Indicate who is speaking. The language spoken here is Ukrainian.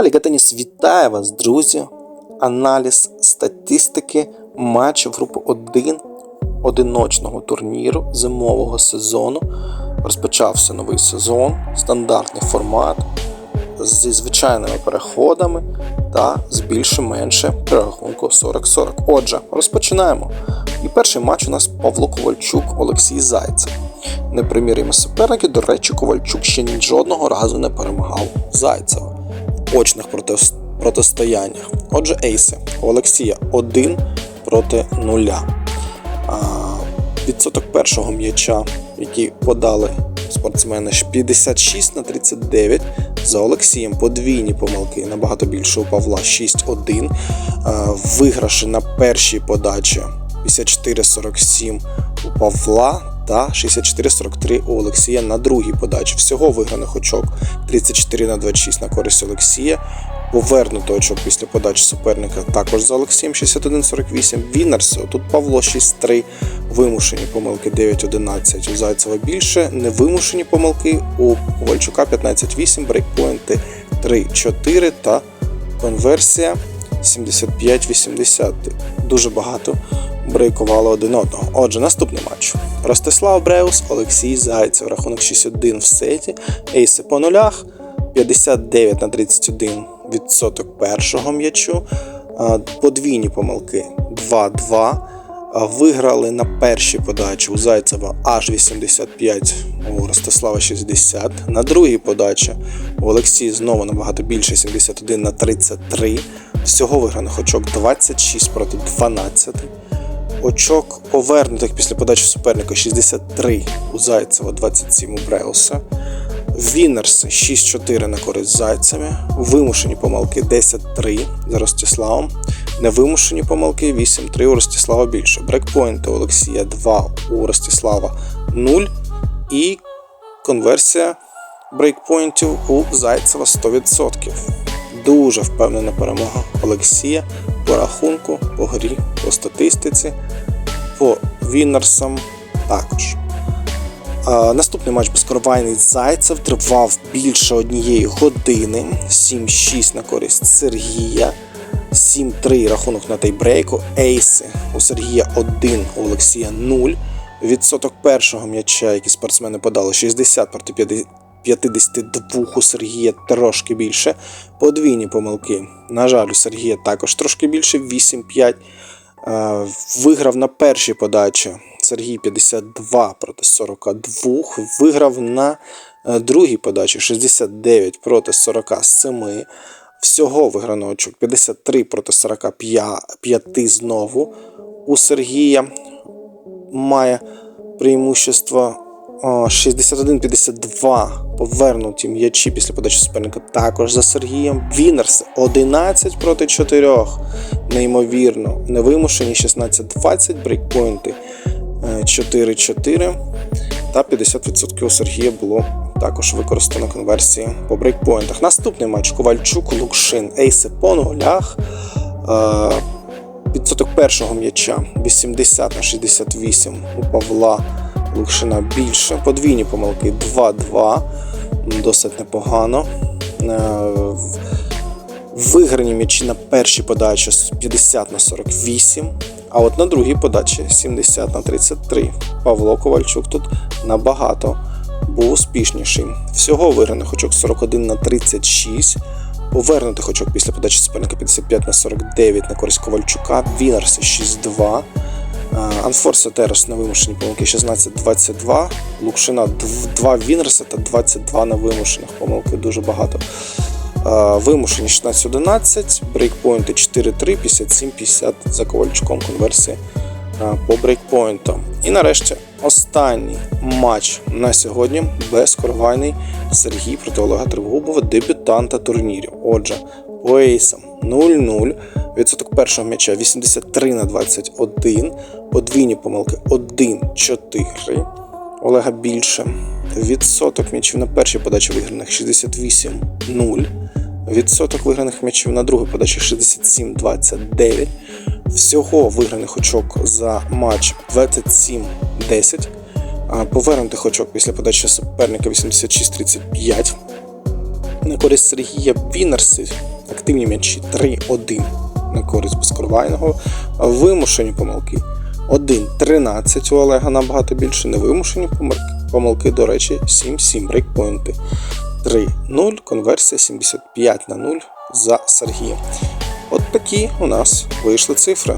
Speaker 1: Галіка Теніс вітає вас, друзі. Аналіз статистики матчів групи 1 одиночного турніру зимового сезону. Розпочався новий сезон, стандартний формат зі звичайними переходами та з більше-менше при рахунку 40-40. Отже, розпочинаємо. І перший матч у нас Павло Ковальчук, Олексій Зайцев. Непримірімі суперники, до речі, Ковальчук ще жодного разу не перемагав Зайцева очних протис- протистояннях. Отже, ейси у Олексія 1 проти 0. А, відсоток першого м'яча, який подали спортсмени, 56 на 39. За Олексієм подвійні помилки набагато більше у Павла 6-1. А, виграші на першій подачі 54-47 у Павла та 64-43 у Олексія на другій подачі. Всього виграних очок 34 на 26 на користь Олексія. Повернуто очок після подачі суперника також за Олексієм 61-48. Вінерси. Тут Павло 6-3. Вимушені помилки 9-11. У Зайцева більше. Невимушені помилки у Ковальчука 15-8, брейкпоінти 3-4 та конверсія 75-80. Дуже багато брейкували один одного. Отже, наступний матч. Ростислав Бреус, Олексій Зайцев. Рахунок 6-1 в сеті. Ейси по нулях. 59 на 31 відсоток першого м'ячу. Подвійні помилки 2-2. Виграли на першій подачі у Зайцева аж 85, у Ростислава 60. На другій подачі у Олексії знову набагато більше 71 на 33. Всього виграних очок 26 проти 12. Очок повернутих після подачі суперника 63 у Зайцева, 27 у Бреуса. Вінерси 6-4 на користь Зайцеві. Вимушені помилки 10-3 за Ростиславом. Невимушені помилки 8-3 у Ростислава більше. Брекпойнти Олексія 2 у Ростислава 0. І конверсія брейкпойнтів у Зайцева 100%. Дуже впевнена перемога Олексія по рахунку, по грі, по статистиці, по Вінерсам також. Наступний матч безкоровайний Зайцев тривав більше однієї години. 7-6 на користь Сергія. 7-3 рахунок на тайбрейку. Ейси у Сергія 1, у Олексія 0. Відсоток першого м'яча, який спортсмени подали, 60 проти 50 52 у Сергія трошки більше. Подвійні помилки. На жаль, у Сергія також трошки більше 8-5. Е, Виграв на першій подачі Сергій 52 проти 42. Виграв на е, другій подачі 69 проти 47. Всього виграно очок 53 проти 45 знову. У Сергія має преимущество 61-52 повернуті м'ячі після подачі суперника також за Сергієм. Вінерси 11 проти 4. Неймовірно. Невимушені 16-20, брейкпойнти е, 4-4. Та 50% у Сергія було також використано конверсії по брейкпойнтах. Наступний матч Ковальчук, Лукшин, Ейси по нулях. Е, Відсоток першого м'яча 80 на 68 у Павла Лукшина більше. Подвійні помилки 2-2. Досить непогано. Е, Виграні м'ячі на першій подачі 50 на 48, а от на другій подачі 70 на 33. Павло Ковальчук тут набагато був успішніший. Всього виграних очок 41 на 36. Повернутих очок після подачі суперника 55 на 49 на користь Ковальчука. Вінерси 6-2. Анфорса Терес на вимушені помилки 16-22. Лукшина 2 Вінерса та 22 на вимушених помилки. Дуже багато. Вимушені 16-11, брейкпойнти 4-3, 57-50 за Ковальчуком конверсії по брейкпойнтам. І нарешті останній матч на сьогодні безкоровайний Сергій проти Олега Тривгубова, дебютанта турнірів. Отже, по ейсам 0-0, відсоток першого м'яча 83 на 21, подвійні помилки 1-4. Олега більше. Відсоток м'ячів на першій подачі виграних 68-0. Відсоток виграних м'ячів на другій подачі 67-29. Всього виграних очок за матч 27-10. Повернутих очок після подачі суперника 86-35 на користь Сергія Вінерси. Активні м'ячі 3-1 на користь безкоровайного. Вимушені помилки 1-13 у Олега набагато більше. Невимушені помилки, помилки до речі, 7-7 брейкпоінти. 3-0, конверсія 75 на 0 за Сергія. От такі у нас вийшли цифри.